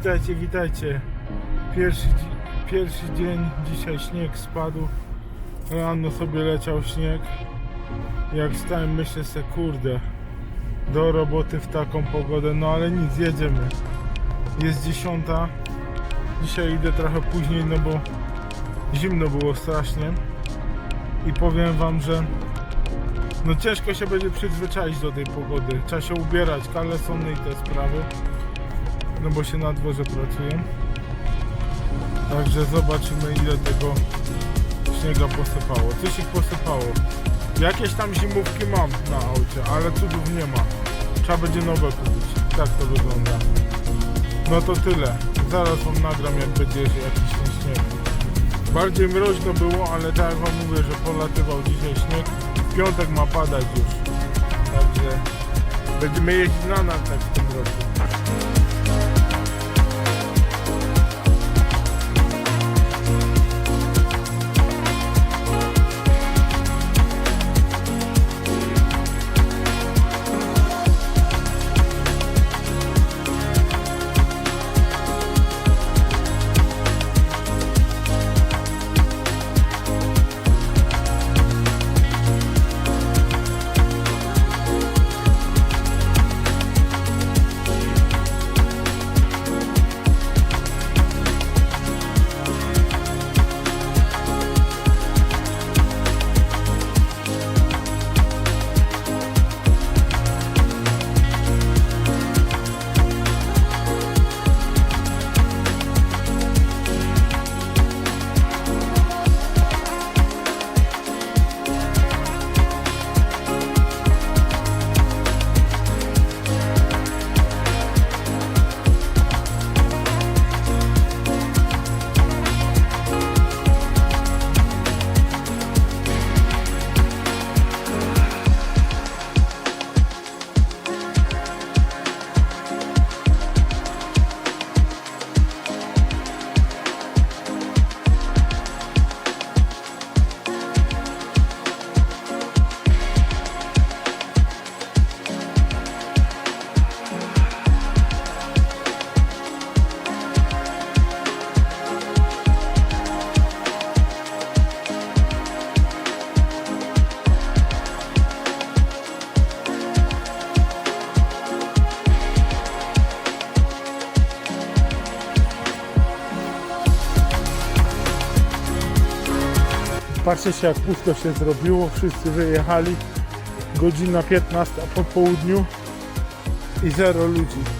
witajcie, witajcie. Pierwszy, pierwszy dzień, dzisiaj śnieg spadł. Rano sobie leciał śnieg. Jak stałem, myślę sobie, kurde, do roboty w taką pogodę, no ale nic, jedziemy. Jest dziesiąta. Dzisiaj idę trochę później, no bo zimno było strasznie. I powiem wam, że no ciężko się będzie przyzwyczaić do tej pogody. Trzeba się ubierać, kalesony i te sprawy. No bo się na dworze pracuje. Także zobaczymy ile tego śniega posypało. Coś ich posypało. Jakieś tam zimówki mam na aucie, ale cudów nie ma. Trzeba będzie nowe kupić. Tak to wygląda. No to tyle. Zaraz wam nagram jak będzie jakiś ten śnieg. Bardziej mroźno było, ale tak jak wam mówię, że polatywał dzisiaj śnieg. W piątek ma padać już. Także będziemy jeździć na nartach w tym roku. Patrzcie jak pusto się zrobiło, wszyscy wyjechali. Godzina 15 po południu i zero ludzi.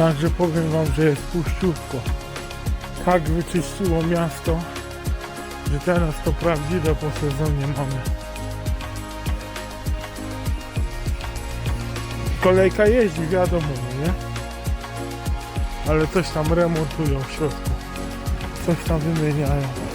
Także powiem wam, że jest puściutko. Tak wyczyściło miasto, że teraz to prawdziwe po sezonie mamy. Kolejka jeździ, wiadomo, nie? Ale coś tam remontują w środku. Coś tam wymieniają.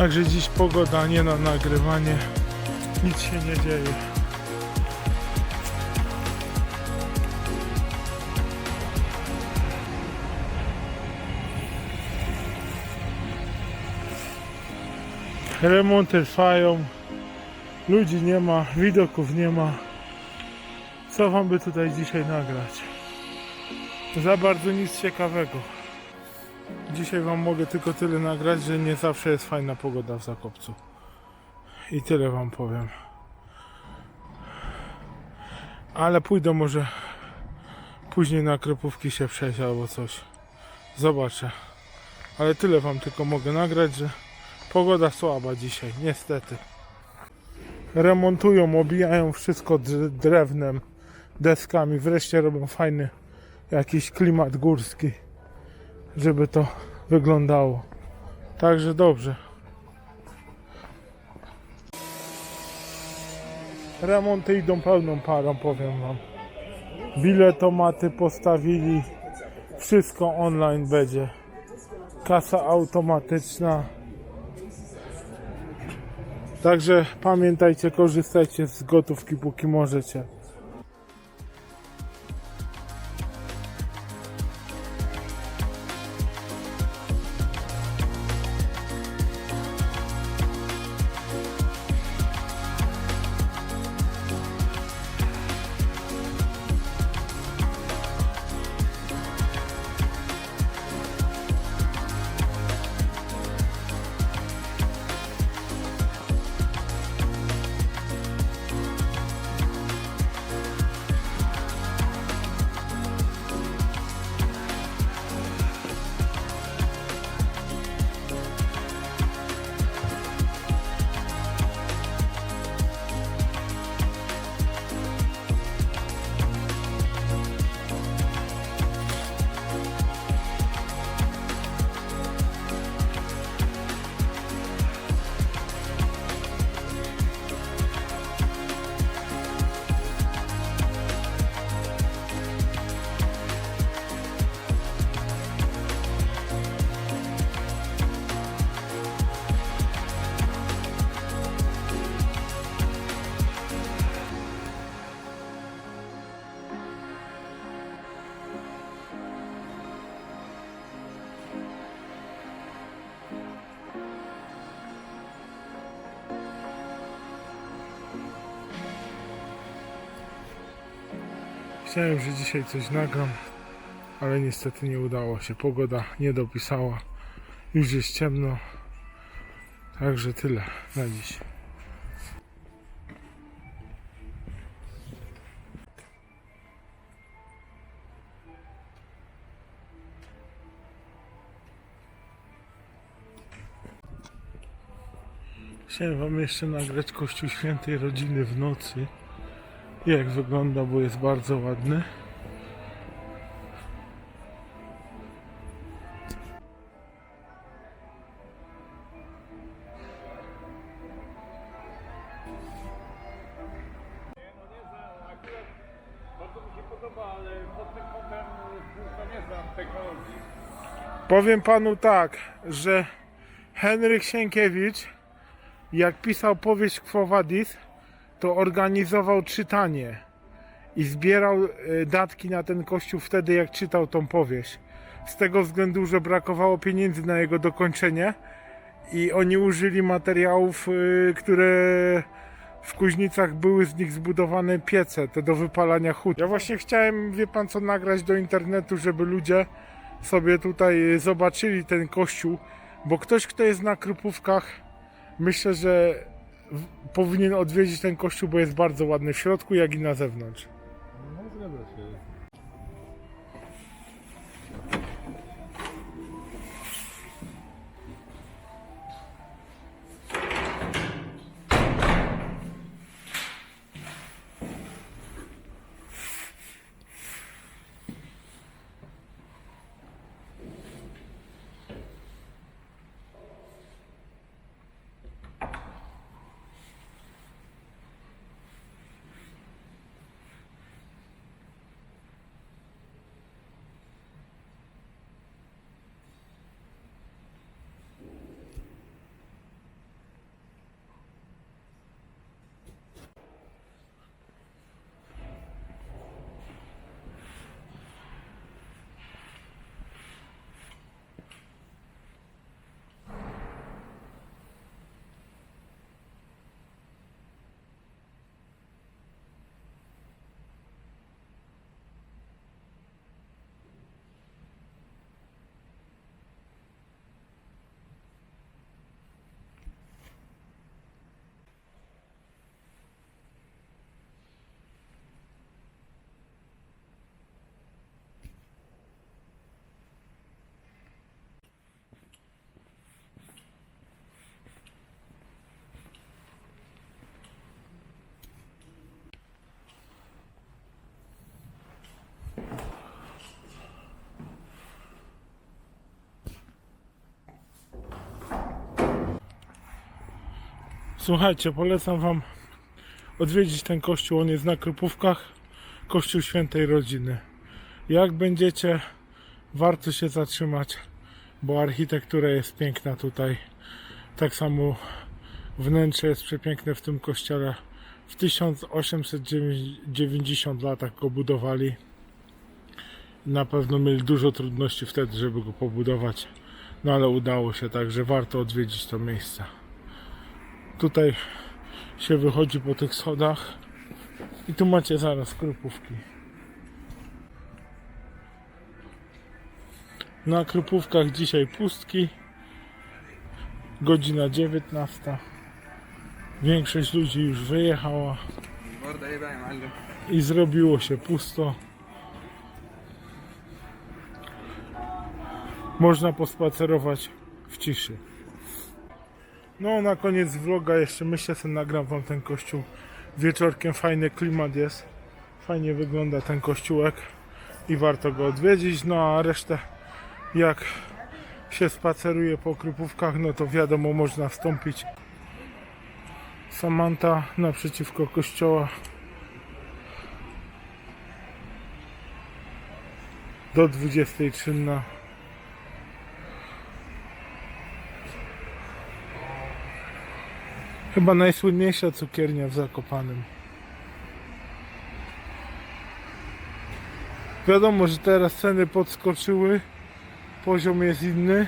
Także dziś pogoda nie na nagrywanie. Nic się nie dzieje. Remonty trwają. Ludzi nie ma, widoków nie ma. Co wam by tutaj dzisiaj nagrać? Za bardzo nic ciekawego. Dzisiaj Wam mogę tylko tyle nagrać, że nie zawsze jest fajna pogoda w Zakopcu. I tyle Wam powiem. Ale pójdę może później na Kropówki się przejść albo coś. Zobaczę. Ale tyle Wam tylko mogę nagrać, że pogoda słaba dzisiaj, niestety. Remontują, obijają wszystko dr- drewnem, deskami. Wreszcie robią fajny jakiś klimat górski żeby to wyglądało. Także dobrze. remonty idą pełną parą, powiem wam. Biletomaty postawili, wszystko online będzie. Kasa automatyczna. Także pamiętajcie, korzystajcie z gotówki póki możecie. Chciałem, że dzisiaj coś nagram, ale niestety nie udało się. Pogoda nie dopisała. Już jest ciemno. Także tyle na dziś. Chciałem wam jeszcze nagrać Kościół Świętej Rodziny w nocy. Jak wygląda, bo jest bardzo ładny. Powiem panu tak, że Henryk Sienkiewicz, jak pisał powieść Quo Vadis, to organizował czytanie i zbierał e, datki na ten kościół wtedy, jak czytał tą powieść. Z tego względu, że brakowało pieniędzy na jego dokończenie i oni użyli materiałów, e, które w Kuźnicach były z nich zbudowane piece, te do wypalania hut. Ja właśnie chciałem, wie pan co, nagrać do internetu, żeby ludzie sobie tutaj zobaczyli ten kościół, bo ktoś, kto jest na Krupówkach, myślę, że powinien odwiedzić ten kościół, bo jest bardzo ładny w środku, jak i na zewnątrz. No zgadza się. Słuchajcie, polecam wam odwiedzić ten kościół. On jest na Krupówkach, kościół świętej rodziny. Jak będziecie, warto się zatrzymać, bo architektura jest piękna tutaj. Tak samo wnętrze jest przepiękne w tym kościele. W 1890 latach go budowali. Na pewno mieli dużo trudności wtedy, żeby go pobudować. No ale udało się, także warto odwiedzić to miejsce tutaj się wychodzi po tych schodach i tu macie zaraz krupówki. Na krupówkach dzisiaj pustki. Godzina 19. Większość ludzi już wyjechała. I zrobiło się pusto. Można pospacerować w ciszy. No, na koniec vloga jeszcze myślę, że nagram wam ten kościół. Wieczorkiem fajny klimat jest. Fajnie wygląda ten kościółek i warto go odwiedzić. No a resztę, jak się spaceruje po krupówkach, no to wiadomo, można wstąpić. Samanta naprzeciwko kościoła do 23 na chyba najsłynniejsza cukiernia w Zakopanem. Wiadomo, że teraz ceny podskoczyły, poziom jest inny,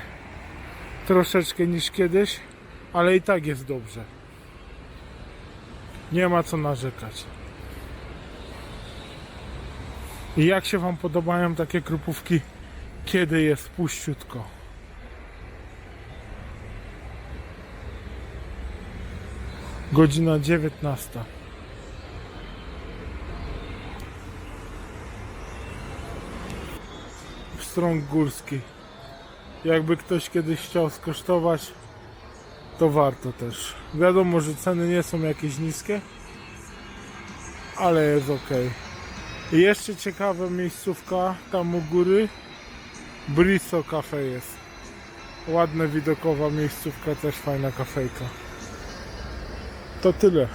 troszeczkę niż kiedyś, ale i tak jest dobrze. Nie ma co narzekać. I jak się Wam podobają takie krupówki, kiedy jest puściutko? Godzina 19. Strąg górski. Jakby ktoś kiedyś chciał skosztować, to warto też. Wiadomo, że ceny nie są jakieś niskie, ale jest ok. Jeszcze ciekawa miejscówka tam u góry. Briso Cafe jest. Ładna widokowa miejscówka, też fajna kafejka. To tyle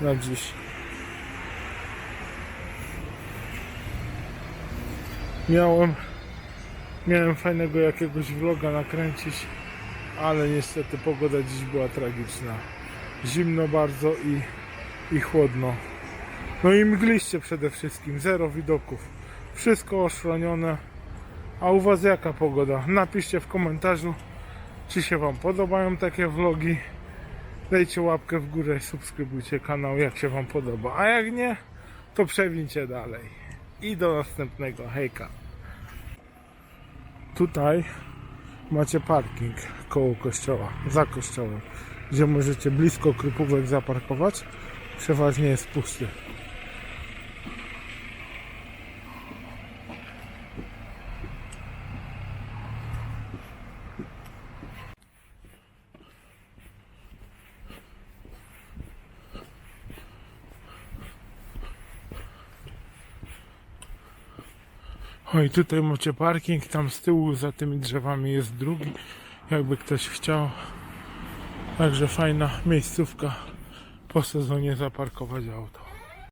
na dziś. Miałem miałem fajnego jakiegoś vloga nakręcić, ale niestety pogoda dziś była tragiczna. Zimno bardzo i, i chłodno. No i mgliście przede wszystkim, zero widoków. Wszystko oszronione. A u Was jaka pogoda? Napiszcie w komentarzu, czy się Wam podobają takie vlogi. Dajcie łapkę w górę, subskrybujcie kanał, jak się Wam podoba. A jak nie, to przewincie dalej. I do następnego. Hejka. Tutaj macie parking koło kościoła, za kościołem, gdzie możecie blisko krupówek zaparkować. Przeważnie jest pusty. O i tutaj macie parking, tam z tyłu za tymi drzewami jest drugi, jakby ktoś chciał. Także fajna miejscówka po sezonie zaparkować auto.